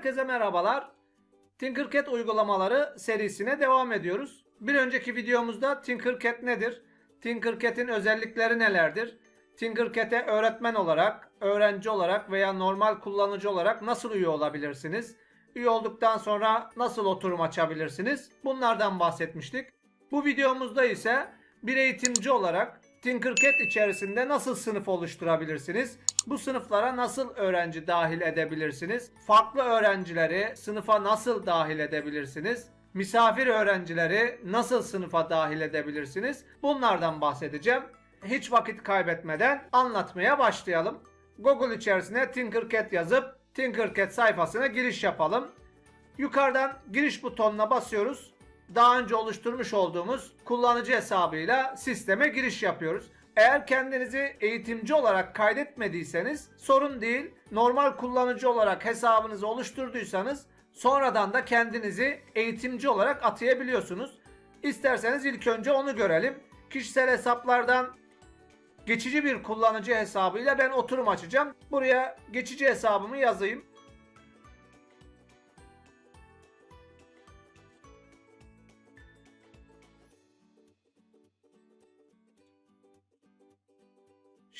Herkese merhabalar. Tinkercad uygulamaları serisine devam ediyoruz. Bir önceki videomuzda Tinkercad nedir? Tinkercad'in özellikleri nelerdir? Tinkercad'e öğretmen olarak, öğrenci olarak veya normal kullanıcı olarak nasıl üye olabilirsiniz? Üye olduktan sonra nasıl oturum açabilirsiniz? Bunlardan bahsetmiştik. Bu videomuzda ise bir eğitimci olarak Tinkercad içerisinde nasıl sınıf oluşturabilirsiniz? Bu sınıflara nasıl öğrenci dahil edebilirsiniz? Farklı öğrencileri sınıfa nasıl dahil edebilirsiniz? Misafir öğrencileri nasıl sınıfa dahil edebilirsiniz? Bunlardan bahsedeceğim. Hiç vakit kaybetmeden anlatmaya başlayalım. Google içerisine Tinkercad yazıp Tinkercad sayfasına giriş yapalım. Yukarıdan giriş butonuna basıyoruz. Daha önce oluşturmuş olduğumuz kullanıcı hesabıyla sisteme giriş yapıyoruz. Eğer kendinizi eğitimci olarak kaydetmediyseniz sorun değil. Normal kullanıcı olarak hesabınızı oluşturduysanız sonradan da kendinizi eğitimci olarak atayabiliyorsunuz. İsterseniz ilk önce onu görelim. Kişisel hesaplardan geçici bir kullanıcı hesabıyla ben oturum açacağım. Buraya geçici hesabımı yazayım.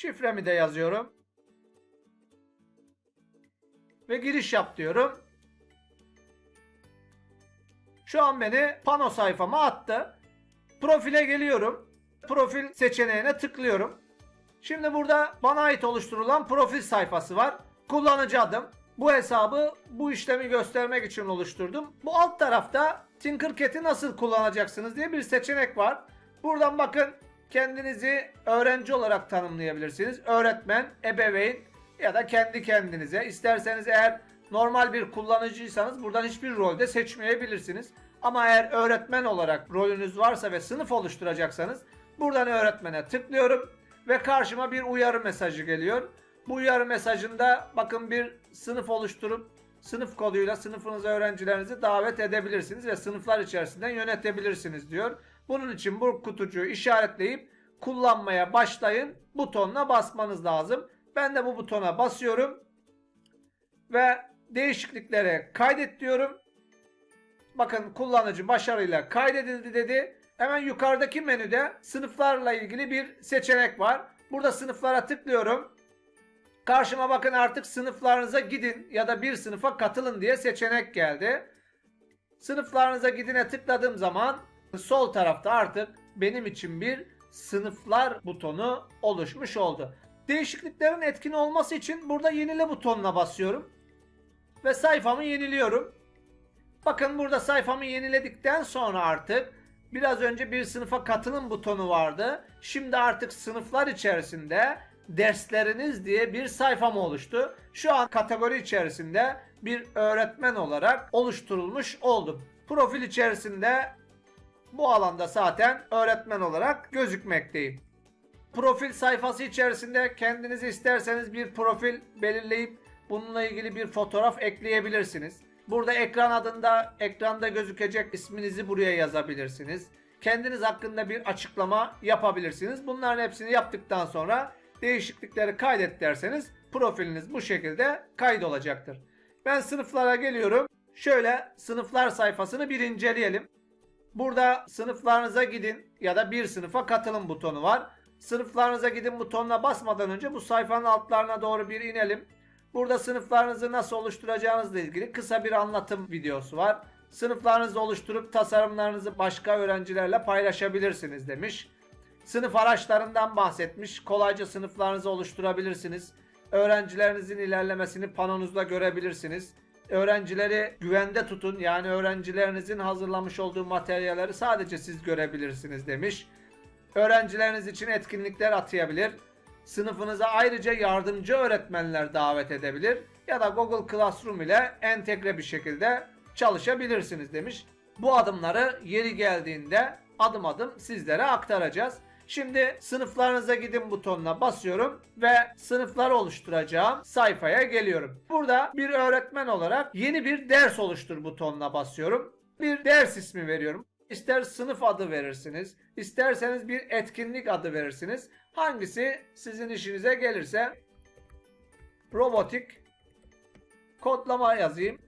Şifremi de yazıyorum. Ve giriş yap diyorum. Şu an beni pano sayfama attı. Profile geliyorum. Profil seçeneğine tıklıyorum. Şimdi burada bana ait oluşturulan profil sayfası var. Kullanıcı adım. Bu hesabı bu işlemi göstermek için oluşturdum. Bu alt tarafta Tinkercad'i nasıl kullanacaksınız diye bir seçenek var. Buradan bakın kendinizi öğrenci olarak tanımlayabilirsiniz. Öğretmen, ebeveyn ya da kendi kendinize. İsterseniz eğer normal bir kullanıcıysanız buradan hiçbir rolde seçmeyebilirsiniz. Ama eğer öğretmen olarak rolünüz varsa ve sınıf oluşturacaksanız buradan öğretmene tıklıyorum ve karşıma bir uyarı mesajı geliyor. Bu uyarı mesajında bakın bir sınıf oluşturup sınıf koduyla sınıfınıza öğrencilerinizi davet edebilirsiniz ve sınıflar içerisinden yönetebilirsiniz diyor. Bunun için bu kutucuğu işaretleyip kullanmaya başlayın butonuna basmanız lazım. Ben de bu butona basıyorum ve değişikliklere kaydet diyorum. Bakın kullanıcı başarıyla kaydedildi dedi. Hemen yukarıdaki menüde sınıflarla ilgili bir seçenek var. Burada sınıflara tıklıyorum. Karşıma bakın artık sınıflarınıza gidin ya da bir sınıfa katılın diye seçenek geldi. Sınıflarınıza gidine tıkladığım zaman sol tarafta artık benim için bir sınıflar butonu oluşmuş oldu. Değişikliklerin etkin olması için burada yenile butonuna basıyorum. Ve sayfamı yeniliyorum. Bakın burada sayfamı yeniledikten sonra artık biraz önce bir sınıfa katılım butonu vardı. Şimdi artık sınıflar içerisinde dersleriniz diye bir sayfam oluştu. Şu an kategori içerisinde bir öğretmen olarak oluşturulmuş oldum. Profil içerisinde bu alanda zaten öğretmen olarak gözükmekteyim. Profil sayfası içerisinde kendiniz isterseniz bir profil belirleyip bununla ilgili bir fotoğraf ekleyebilirsiniz. Burada ekran adında ekranda gözükecek isminizi buraya yazabilirsiniz. Kendiniz hakkında bir açıklama yapabilirsiniz. Bunların hepsini yaptıktan sonra değişiklikleri kaydet derseniz profiliniz bu şekilde kaydolacaktır. Ben sınıflara geliyorum. Şöyle sınıflar sayfasını bir inceleyelim. Burada sınıflarınıza gidin ya da bir sınıfa katılın butonu var. Sınıflarınıza gidin butonuna basmadan önce bu sayfanın altlarına doğru bir inelim. Burada sınıflarınızı nasıl oluşturacağınızla ilgili kısa bir anlatım videosu var. Sınıflarınızı oluşturup tasarımlarınızı başka öğrencilerle paylaşabilirsiniz demiş. Sınıf araçlarından bahsetmiş. Kolayca sınıflarınızı oluşturabilirsiniz. Öğrencilerinizin ilerlemesini panonuzda görebilirsiniz. Öğrencileri güvende tutun. Yani öğrencilerinizin hazırlamış olduğu materyalleri sadece siz görebilirsiniz demiş. Öğrencileriniz için etkinlikler atayabilir. Sınıfınıza ayrıca yardımcı öğretmenler davet edebilir ya da Google Classroom ile entegre bir şekilde çalışabilirsiniz demiş. Bu adımları yeri geldiğinde adım adım sizlere aktaracağız. Şimdi sınıflarınıza gidin butonuna basıyorum ve sınıflar oluşturacağım sayfaya geliyorum. Burada bir öğretmen olarak yeni bir ders oluştur butonuna basıyorum. Bir ders ismi veriyorum. İster sınıf adı verirsiniz, isterseniz bir etkinlik adı verirsiniz. Hangisi sizin işinize gelirse robotik kodlama yazayım.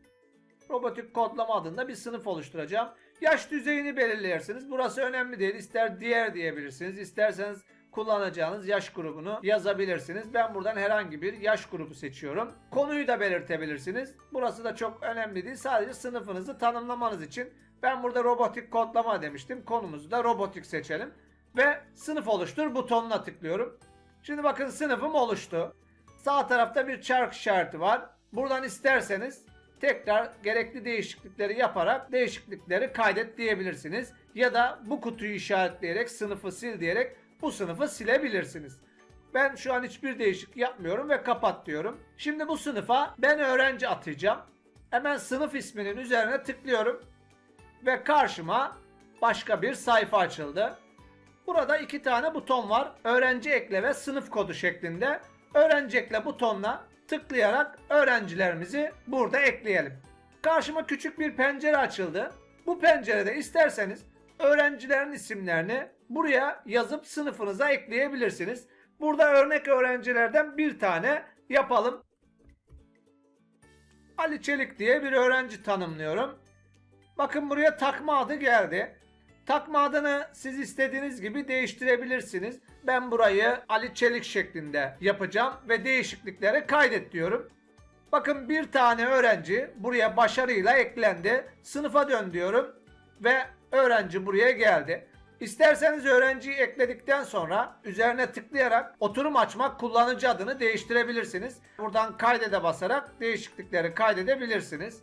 robotik kodlama adında bir sınıf oluşturacağım. Yaş düzeyini belirlersiniz. Burası önemli değil. İster diğer diyebilirsiniz. İsterseniz kullanacağınız yaş grubunu yazabilirsiniz. Ben buradan herhangi bir yaş grubu seçiyorum. Konuyu da belirtebilirsiniz. Burası da çok önemli değil. Sadece sınıfınızı tanımlamanız için ben burada robotik kodlama demiştim. Konumuzu da robotik seçelim. Ve sınıf oluştur butonuna tıklıyorum. Şimdi bakın sınıfım oluştu. Sağ tarafta bir çark işareti var. Buradan isterseniz tekrar gerekli değişiklikleri yaparak değişiklikleri kaydet diyebilirsiniz. Ya da bu kutuyu işaretleyerek sınıfı sil diyerek bu sınıfı silebilirsiniz. Ben şu an hiçbir değişiklik yapmıyorum ve kapat diyorum. Şimdi bu sınıfa ben öğrenci atayacağım. Hemen sınıf isminin üzerine tıklıyorum ve karşıma başka bir sayfa açıldı. Burada iki tane buton var. Öğrenci ekle ve sınıf kodu şeklinde. Öğrenci ekle butonuna tıklayarak öğrencilerimizi burada ekleyelim. Karşıma küçük bir pencere açıldı. Bu pencerede isterseniz öğrencilerin isimlerini buraya yazıp sınıfınıza ekleyebilirsiniz. Burada örnek öğrencilerden bir tane yapalım. Ali Çelik diye bir öğrenci tanımlıyorum. Bakın buraya takma adı geldi. Takma adını siz istediğiniz gibi değiştirebilirsiniz. Ben burayı Ali Çelik şeklinde yapacağım ve değişiklikleri kaydet diyorum. Bakın bir tane öğrenci buraya başarıyla eklendi. Sınıfa dön diyorum ve öğrenci buraya geldi. İsterseniz öğrenciyi ekledikten sonra üzerine tıklayarak oturum açmak kullanıcı adını değiştirebilirsiniz. Buradan kaydede basarak değişiklikleri kaydedebilirsiniz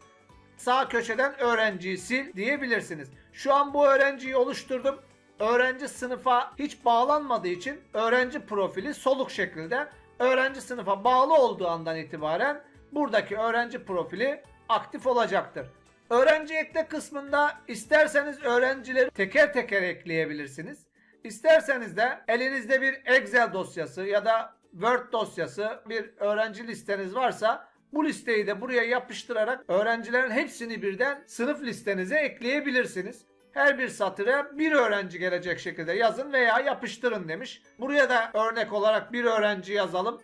sağ köşeden öğrenciyi sil diyebilirsiniz. Şu an bu öğrenciyi oluşturdum. Öğrenci sınıfa hiç bağlanmadığı için öğrenci profili soluk şekilde öğrenci sınıfa bağlı olduğu andan itibaren buradaki öğrenci profili aktif olacaktır. Öğrenci ekle kısmında isterseniz öğrencileri teker teker ekleyebilirsiniz. İsterseniz de elinizde bir Excel dosyası ya da Word dosyası bir öğrenci listeniz varsa bu listeyi de buraya yapıştırarak öğrencilerin hepsini birden sınıf listenize ekleyebilirsiniz. Her bir satıra bir öğrenci gelecek şekilde yazın veya yapıştırın demiş. Buraya da örnek olarak bir öğrenci yazalım.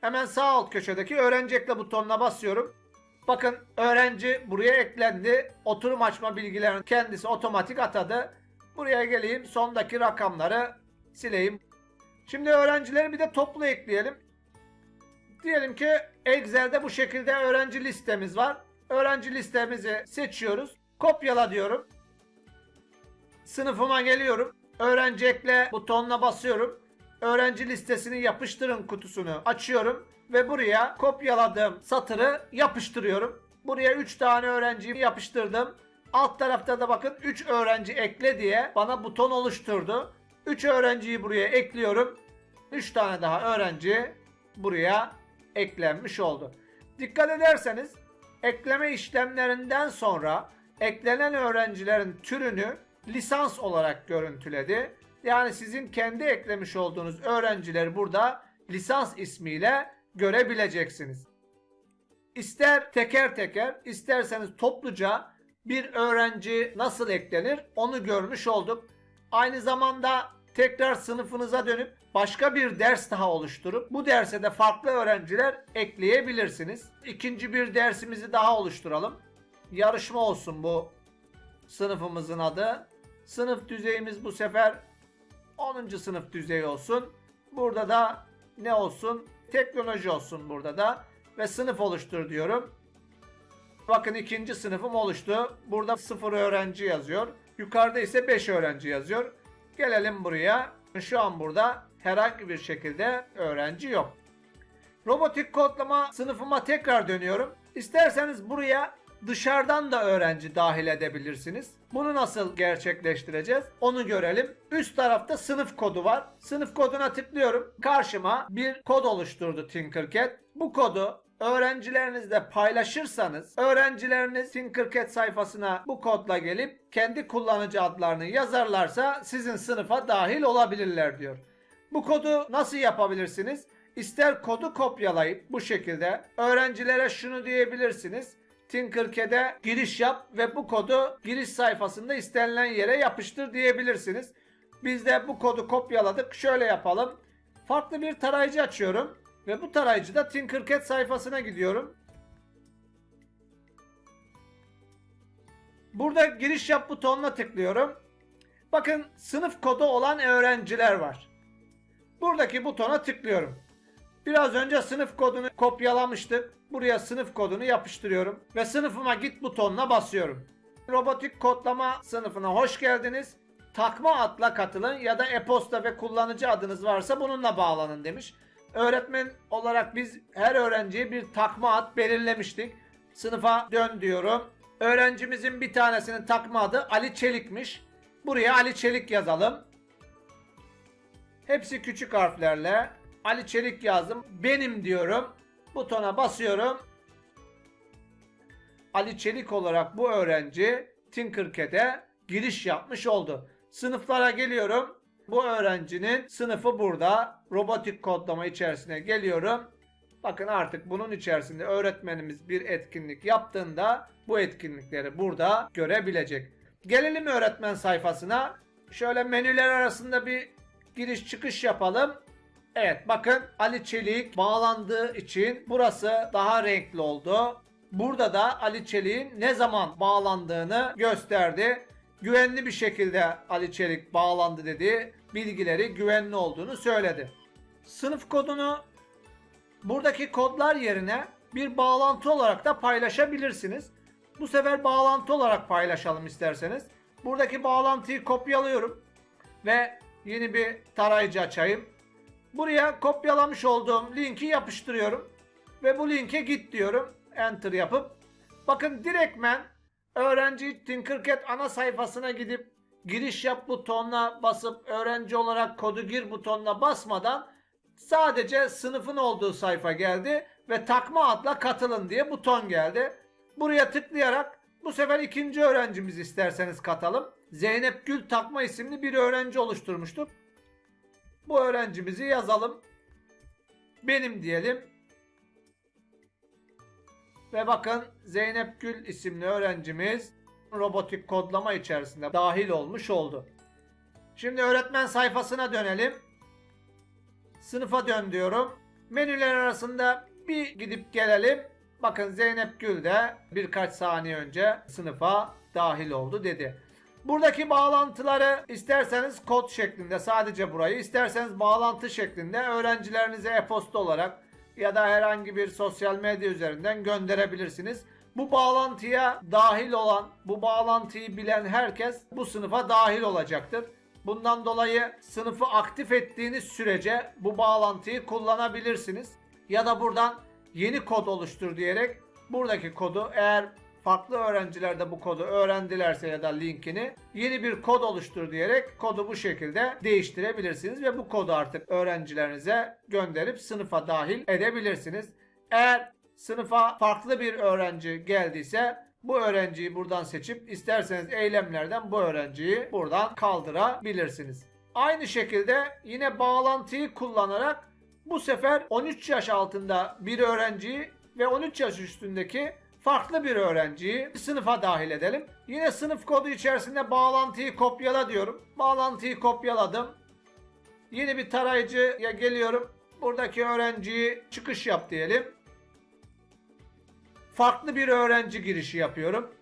Hemen sağ alt köşedeki öğrenci ekle butonuna basıyorum. Bakın öğrenci buraya eklendi. Oturum açma bilgilerini kendisi otomatik atadı. Buraya geleyim sondaki rakamları sileyim. Şimdi öğrencileri bir de toplu ekleyelim. Diyelim ki Excel'de bu şekilde öğrenci listemiz var. Öğrenci listemizi seçiyoruz. Kopyala diyorum. Sınıfıma geliyorum. Öğrenci ekle butonuna basıyorum. Öğrenci listesini yapıştırın kutusunu açıyorum ve buraya kopyaladığım satırı yapıştırıyorum. Buraya 3 tane öğrenciyi yapıştırdım. Alt tarafta da bakın 3 öğrenci ekle diye bana buton oluşturdu. 3 öğrenciyi buraya ekliyorum. 3 tane daha öğrenci buraya eklenmiş oldu. Dikkat ederseniz ekleme işlemlerinden sonra eklenen öğrencilerin türünü lisans olarak görüntüledi. Yani sizin kendi eklemiş olduğunuz öğrencileri burada lisans ismiyle görebileceksiniz. İster teker teker, isterseniz topluca bir öğrenci nasıl eklenir onu görmüş olduk. Aynı zamanda tekrar sınıfınıza dönüp başka bir ders daha oluşturup bu derse de farklı öğrenciler ekleyebilirsiniz. İkinci bir dersimizi daha oluşturalım. Yarışma olsun bu sınıfımızın adı. Sınıf düzeyimiz bu sefer 10. sınıf düzeyi olsun. Burada da ne olsun? Teknoloji olsun burada da. Ve sınıf oluştur diyorum. Bakın ikinci sınıfım oluştu. Burada 0 öğrenci yazıyor. Yukarıda ise 5 öğrenci yazıyor. Gelelim buraya. Şu an burada herhangi bir şekilde öğrenci yok. Robotik kodlama sınıfıma tekrar dönüyorum. İsterseniz buraya dışarıdan da öğrenci dahil edebilirsiniz. Bunu nasıl gerçekleştireceğiz? Onu görelim. Üst tarafta sınıf kodu var. Sınıf koduna tıklıyorum. Karşıma bir kod oluşturdu Tinkercad. Bu kodu öğrencilerinizle paylaşırsanız öğrencileriniz Tinkercad sayfasına bu kodla gelip kendi kullanıcı adlarını yazarlarsa sizin sınıfa dahil olabilirler diyor. Bu kodu nasıl yapabilirsiniz? İster kodu kopyalayıp bu şekilde öğrencilere şunu diyebilirsiniz. Tinkercad'e giriş yap ve bu kodu giriş sayfasında istenilen yere yapıştır diyebilirsiniz. Biz de bu kodu kopyaladık. Şöyle yapalım. Farklı bir tarayıcı açıyorum. Ve bu tarayıcıda Tinkercad sayfasına gidiyorum. Burada giriş yap butonuna tıklıyorum. Bakın sınıf kodu olan öğrenciler var. Buradaki butona tıklıyorum. Biraz önce sınıf kodunu kopyalamıştık. Buraya sınıf kodunu yapıştırıyorum ve sınıfıma git butonuna basıyorum. Robotik kodlama sınıfına hoş geldiniz. Takma adla katılın ya da e-posta ve kullanıcı adınız varsa bununla bağlanın demiş. Öğretmen olarak biz her öğrenciye bir takma ad belirlemiştik. Sınıfa dön diyorum. Öğrencimizin bir tanesinin takma adı Ali Çelik'miş. Buraya Ali Çelik yazalım. Hepsi küçük harflerle. Ali Çelik yazdım. Benim diyorum. Butona basıyorum. Ali Çelik olarak bu öğrenci Tinkercad'e giriş yapmış oldu. Sınıflara geliyorum. Bu öğrencinin sınıfı burada. Robotik kodlama içerisine geliyorum. Bakın artık bunun içerisinde öğretmenimiz bir etkinlik yaptığında bu etkinlikleri burada görebilecek. Gelelim öğretmen sayfasına. Şöyle menüler arasında bir giriş çıkış yapalım. Evet bakın Ali Çelik bağlandığı için burası daha renkli oldu. Burada da Ali Çelik'in ne zaman bağlandığını gösterdi. Güvenli bir şekilde Ali Çelik bağlandı dedi. Bilgileri güvenli olduğunu söyledi. Sınıf kodunu buradaki kodlar yerine bir bağlantı olarak da paylaşabilirsiniz. Bu sefer bağlantı olarak paylaşalım isterseniz. Buradaki bağlantıyı kopyalıyorum ve yeni bir tarayıcı açayım. Buraya kopyalamış olduğum linki yapıştırıyorum ve bu linke git diyorum. Enter yapıp bakın direktmen öğrenci Tinkercad ana sayfasına gidip giriş yap butonuna basıp öğrenci olarak kodu gir butonuna basmadan sadece sınıfın olduğu sayfa geldi ve takma adla katılın diye buton geldi. Buraya tıklayarak bu sefer ikinci öğrencimiz isterseniz katalım. Zeynep Gül Takma isimli bir öğrenci oluşturmuştuk. Bu öğrencimizi yazalım. Benim diyelim. Ve bakın Zeynep Gül isimli öğrencimiz robotik kodlama içerisinde dahil olmuş oldu. Şimdi öğretmen sayfasına dönelim. Sınıfa dön diyorum. Menüler arasında bir gidip gelelim. Bakın Zeynep Gül de birkaç saniye önce sınıfa dahil oldu dedi. Buradaki bağlantıları isterseniz kod şeklinde sadece burayı isterseniz bağlantı şeklinde öğrencilerinize e-posta olarak ya da herhangi bir sosyal medya üzerinden gönderebilirsiniz. Bu bağlantıya dahil olan, bu bağlantıyı bilen herkes bu sınıfa dahil olacaktır. Bundan dolayı sınıfı aktif ettiğiniz sürece bu bağlantıyı kullanabilirsiniz. Ya da buradan yeni kod oluştur diyerek buradaki kodu eğer farklı öğrenciler de bu kodu öğrendilerse ya da linkini yeni bir kod oluştur diyerek kodu bu şekilde değiştirebilirsiniz ve bu kodu artık öğrencilerinize gönderip sınıfa dahil edebilirsiniz. Eğer sınıfa farklı bir öğrenci geldiyse bu öğrenciyi buradan seçip isterseniz eylemlerden bu öğrenciyi buradan kaldırabilirsiniz. Aynı şekilde yine bağlantıyı kullanarak bu sefer 13 yaş altında bir öğrenciyi ve 13 yaş üstündeki farklı bir öğrenciyi sınıfa dahil edelim. Yine sınıf kodu içerisinde bağlantıyı kopyala diyorum. Bağlantıyı kopyaladım. Yeni bir tarayıcıya geliyorum. Buradaki öğrenciyi çıkış yap diyelim. Farklı bir öğrenci girişi yapıyorum.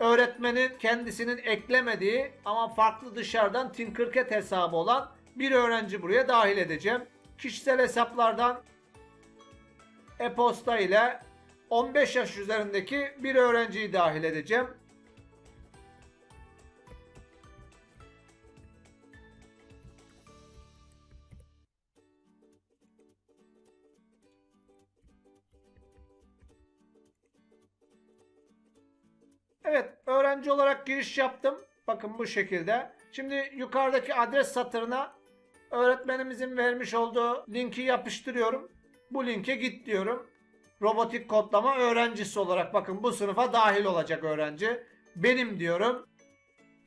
Öğretmenin kendisinin eklemediği ama farklı dışarıdan Tinkercad hesabı olan bir öğrenci buraya dahil edeceğim. Kişisel hesaplardan e-posta ile 15 yaş üzerindeki bir öğrenciyi dahil edeceğim. Evet, öğrenci olarak giriş yaptım. Bakın bu şekilde. Şimdi yukarıdaki adres satırına öğretmenimizin vermiş olduğu linki yapıştırıyorum. Bu linke git diyorum. Robotik kodlama öğrencisi olarak bakın bu sınıfa dahil olacak öğrenci. Benim diyorum.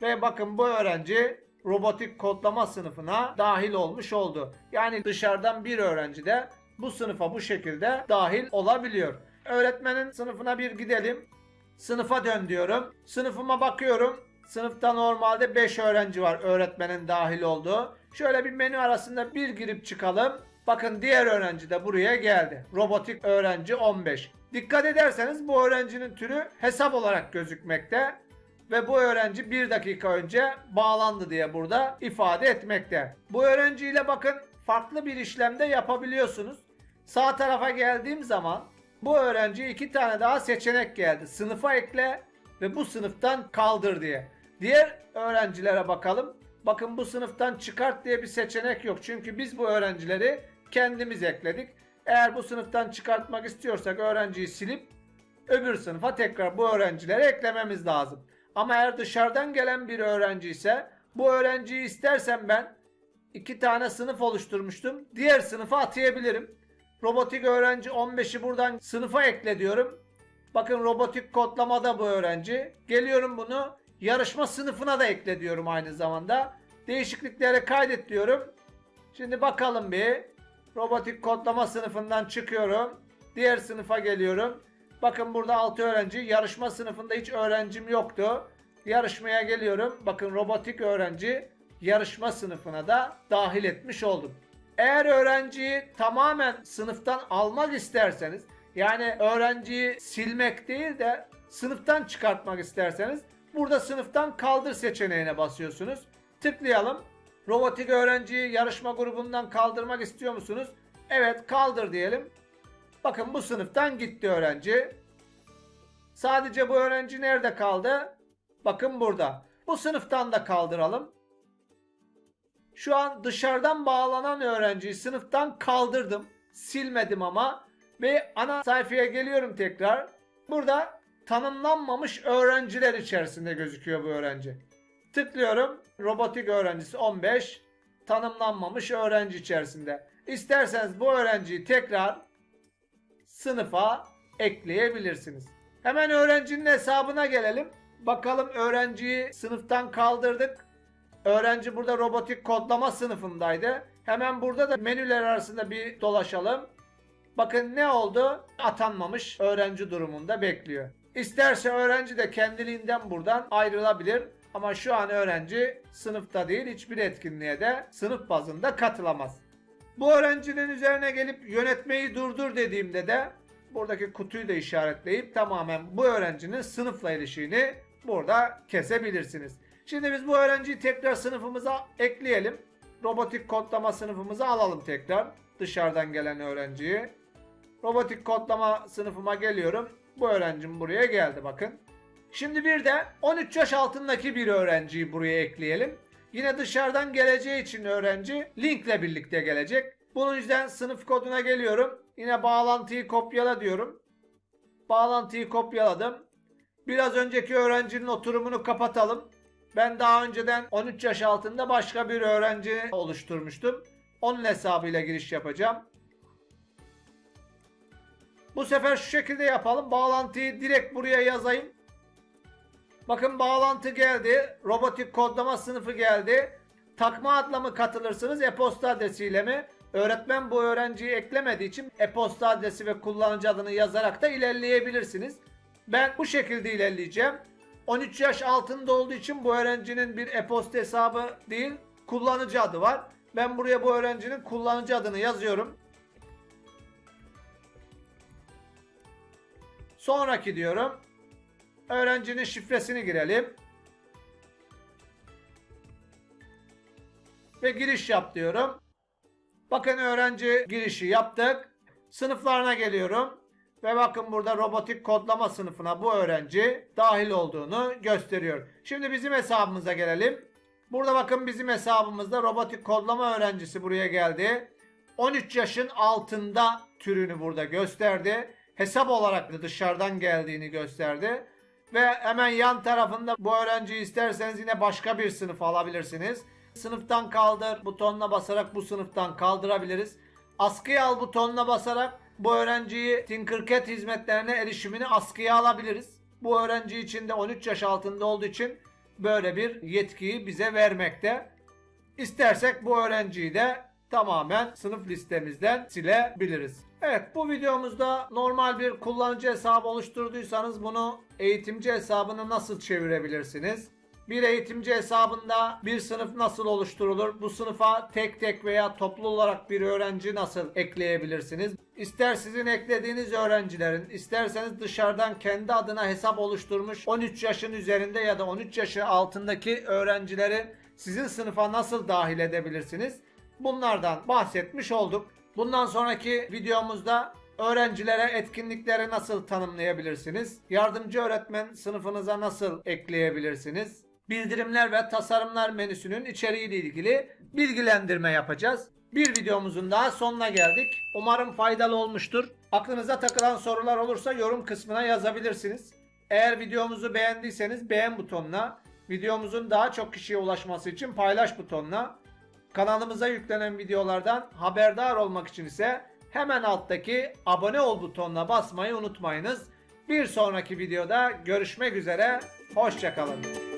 Ve bakın bu öğrenci robotik kodlama sınıfına dahil olmuş oldu. Yani dışarıdan bir öğrenci de bu sınıfa bu şekilde dahil olabiliyor. Öğretmenin sınıfına bir gidelim. Sınıfa dön diyorum. Sınıfıma bakıyorum. Sınıfta normalde 5 öğrenci var öğretmenin dahil olduğu. Şöyle bir menü arasında bir girip çıkalım. Bakın diğer öğrenci de buraya geldi. Robotik öğrenci 15. Dikkat ederseniz bu öğrencinin türü hesap olarak gözükmekte ve bu öğrenci bir dakika önce bağlandı diye burada ifade etmekte. Bu öğrenciyle bakın farklı bir işlemde yapabiliyorsunuz. Sağ tarafa geldiğim zaman bu öğrenci iki tane daha seçenek geldi. Sınıfa ekle ve bu sınıftan kaldır diye. Diğer öğrencilere bakalım. Bakın bu sınıftan çıkart diye bir seçenek yok. Çünkü biz bu öğrencileri kendimiz ekledik. Eğer bu sınıftan çıkartmak istiyorsak öğrenciyi silip öbür sınıfa tekrar bu öğrencileri eklememiz lazım. Ama eğer dışarıdan gelen bir öğrenci ise bu öğrenciyi istersen ben iki tane sınıf oluşturmuştum. Diğer sınıfa atayabilirim. Robotik öğrenci 15'i buradan sınıfa ekle diyorum. Bakın robotik kodlamada bu öğrenci. Geliyorum bunu yarışma sınıfına da ekle diyorum aynı zamanda. Değişiklikleri kaydet diyorum. Şimdi bakalım bir. Robotik kodlama sınıfından çıkıyorum. Diğer sınıfa geliyorum. Bakın burada 6 öğrenci. Yarışma sınıfında hiç öğrencim yoktu. Yarışmaya geliyorum. Bakın robotik öğrenci yarışma sınıfına da dahil etmiş oldum. Eğer öğrenciyi tamamen sınıftan almak isterseniz yani öğrenciyi silmek değil de sınıftan çıkartmak isterseniz burada sınıftan kaldır seçeneğine basıyorsunuz. Tıklayalım. Robotik öğrenciyi yarışma grubundan kaldırmak istiyor musunuz? Evet kaldır diyelim. Bakın bu sınıftan gitti öğrenci. Sadece bu öğrenci nerede kaldı? Bakın burada. Bu sınıftan da kaldıralım. Şu an dışarıdan bağlanan öğrenciyi sınıftan kaldırdım. Silmedim ama. Ve ana sayfaya geliyorum tekrar. Burada tanımlanmamış öğrenciler içerisinde gözüküyor bu öğrenci. Tıklıyorum. Robotik öğrencisi 15. Tanımlanmamış öğrenci içerisinde. İsterseniz bu öğrenciyi tekrar sınıfa ekleyebilirsiniz. Hemen öğrencinin hesabına gelelim. Bakalım öğrenciyi sınıftan kaldırdık. Öğrenci burada robotik kodlama sınıfındaydı. Hemen burada da menüler arasında bir dolaşalım. Bakın ne oldu? Atanmamış öğrenci durumunda bekliyor. İsterse öğrenci de kendiliğinden buradan ayrılabilir. Ama şu an öğrenci sınıfta değil hiçbir etkinliğe de sınıf bazında katılamaz. Bu öğrencinin üzerine gelip yönetmeyi durdur dediğimde de buradaki kutuyu da işaretleyip tamamen bu öğrencinin sınıfla ilişiğini burada kesebilirsiniz. Şimdi biz bu öğrenciyi tekrar sınıfımıza ekleyelim. Robotik kodlama sınıfımıza alalım tekrar. Dışarıdan gelen öğrenciyi. Robotik kodlama sınıfıma geliyorum. Bu öğrencim buraya geldi bakın. Şimdi bir de 13 yaş altındaki bir öğrenciyi buraya ekleyelim. Yine dışarıdan geleceği için öğrenci linkle birlikte gelecek. Bunun yüzden sınıf koduna geliyorum. Yine bağlantıyı kopyala diyorum. Bağlantıyı kopyaladım. Biraz önceki öğrencinin oturumunu kapatalım. Ben daha önceden 13 yaş altında başka bir öğrenci oluşturmuştum. Onun hesabıyla giriş yapacağım. Bu sefer şu şekilde yapalım. Bağlantıyı direkt buraya yazayım. Bakın bağlantı geldi. Robotik kodlama sınıfı geldi. Takma adla mı katılırsınız e-posta adresiyle mi? Öğretmen bu öğrenciyi eklemediği için e-posta adresi ve kullanıcı adını yazarak da ilerleyebilirsiniz. Ben bu şekilde ilerleyeceğim. 13 yaş altında olduğu için bu öğrencinin bir e-posta hesabı değil, kullanıcı adı var. Ben buraya bu öğrencinin kullanıcı adını yazıyorum. Sonraki diyorum. Öğrencinin şifresini girelim. Ve giriş yap diyorum. Bakın öğrenci girişi yaptık. Sınıflarına geliyorum. Ve bakın burada robotik kodlama sınıfına bu öğrenci dahil olduğunu gösteriyor. Şimdi bizim hesabımıza gelelim. Burada bakın bizim hesabımızda robotik kodlama öğrencisi buraya geldi. 13 yaşın altında türünü burada gösterdi. Hesap olarak da dışarıdan geldiğini gösterdi. Ve hemen yan tarafında bu öğrenciyi isterseniz yine başka bir sınıf alabilirsiniz. Sınıftan kaldır butonuna basarak bu sınıftan kaldırabiliriz. Askıya al butonuna basarak bu öğrenciyi Tinkercad hizmetlerine erişimini askıya alabiliriz. Bu öğrenci için de 13 yaş altında olduğu için böyle bir yetkiyi bize vermekte. İstersek bu öğrenciyi de tamamen sınıf listemizden silebiliriz. Evet bu videomuzda normal bir kullanıcı hesabı oluşturduysanız bunu eğitimci hesabına nasıl çevirebilirsiniz? Bir eğitimci hesabında bir sınıf nasıl oluşturulur? Bu sınıfa tek tek veya toplu olarak bir öğrenci nasıl ekleyebilirsiniz? İster sizin eklediğiniz öğrencilerin, isterseniz dışarıdan kendi adına hesap oluşturmuş 13 yaşın üzerinde ya da 13 yaşı altındaki öğrencileri sizin sınıfa nasıl dahil edebilirsiniz? Bunlardan bahsetmiş olduk. Bundan sonraki videomuzda öğrencilere etkinlikleri nasıl tanımlayabilirsiniz? Yardımcı öğretmen sınıfınıza nasıl ekleyebilirsiniz? Bildirimler ve tasarımlar menüsünün içeriğiyle ilgili bilgilendirme yapacağız. Bir videomuzun daha sonuna geldik. Umarım faydalı olmuştur. Aklınıza takılan sorular olursa yorum kısmına yazabilirsiniz. Eğer videomuzu beğendiyseniz beğen butonuna, videomuzun daha çok kişiye ulaşması için paylaş butonuna, kanalımıza yüklenen videolardan haberdar olmak için ise hemen alttaki abone ol butonuna basmayı unutmayınız. Bir sonraki videoda görüşmek üzere, hoşçakalın.